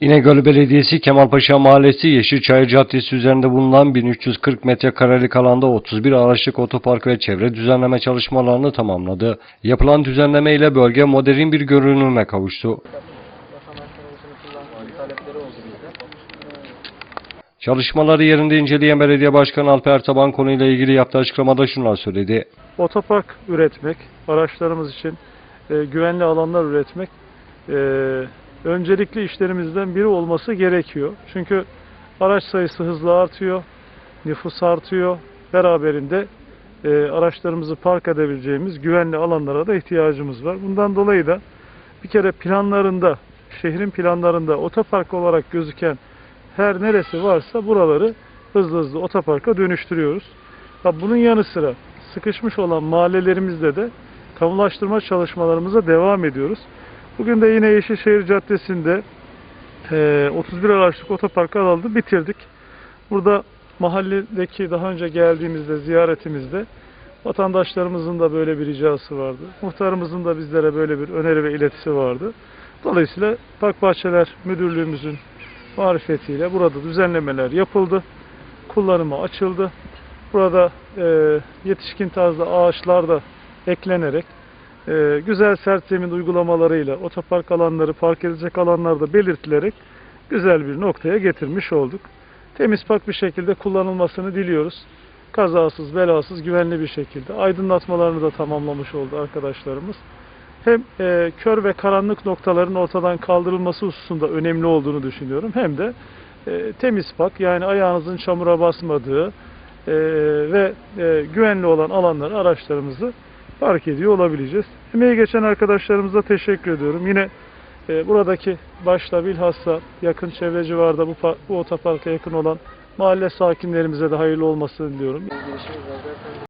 İnegöl Belediyesi Kemalpaşa Mahallesi Yeşilçay Caddesi üzerinde bulunan 1340 metrekarelik alanda 31 araçlık otopark ve çevre düzenleme çalışmalarını tamamladı. Yapılan düzenleme ile bölge modern bir görünüme kavuştu. Çalışmaları yerinde inceleyen Belediye Başkanı Alper Taban konuyla ilgili yaptığı açıklamada şunlar söyledi. otopark üretmek, araçlarımız için e, güvenli alanlar üretmek e, öncelikli işlerimizden biri olması gerekiyor. Çünkü araç sayısı hızla artıyor, nüfus artıyor. Beraberinde e, araçlarımızı park edebileceğimiz güvenli alanlara da ihtiyacımız var. Bundan dolayı da bir kere planlarında, şehrin planlarında otopark olarak gözüken her neresi varsa buraları hızlı hızlı otoparka dönüştürüyoruz. Ha, bunun yanı sıra sıkışmış olan mahallelerimizde de kamulaştırma çalışmalarımıza devam ediyoruz. Bugün de yine Yeşilşehir Caddesi'nde eee, 31 araçlık otopark alanını bitirdik. Burada mahalledeki daha önce geldiğimizde, ziyaretimizde vatandaşlarımızın da böyle bir ricası vardı. Muhtarımızın da bizlere böyle bir öneri ve iletisi vardı. Dolayısıyla Park Bahçeler Müdürlüğümüzün marifetiyle burada düzenlemeler yapıldı. Kullanıma açıldı. Burada e, yetişkin tarzda ağaçlar da eklenerek e, güzel sert zemin uygulamalarıyla otopark alanları, park edilecek alanlar da belirtilerek güzel bir noktaya getirmiş olduk. Temiz pak bir şekilde kullanılmasını diliyoruz. Kazasız, belasız, güvenli bir şekilde. Aydınlatmalarını da tamamlamış oldu arkadaşlarımız. Hem e, kör ve karanlık noktaların ortadan kaldırılması hususunda önemli olduğunu düşünüyorum. Hem de e, temiz pak yani ayağınızın çamura basmadığı, e, ve e, güvenli olan alanlara araçlarımızı park ediyor olabileceğiz. Emeği geçen arkadaşlarımıza teşekkür ediyorum. Yine e, buradaki başta bilhassa yakın çevre civarda bu, bu otoparka yakın olan mahalle sakinlerimize de hayırlı olmasını diliyorum.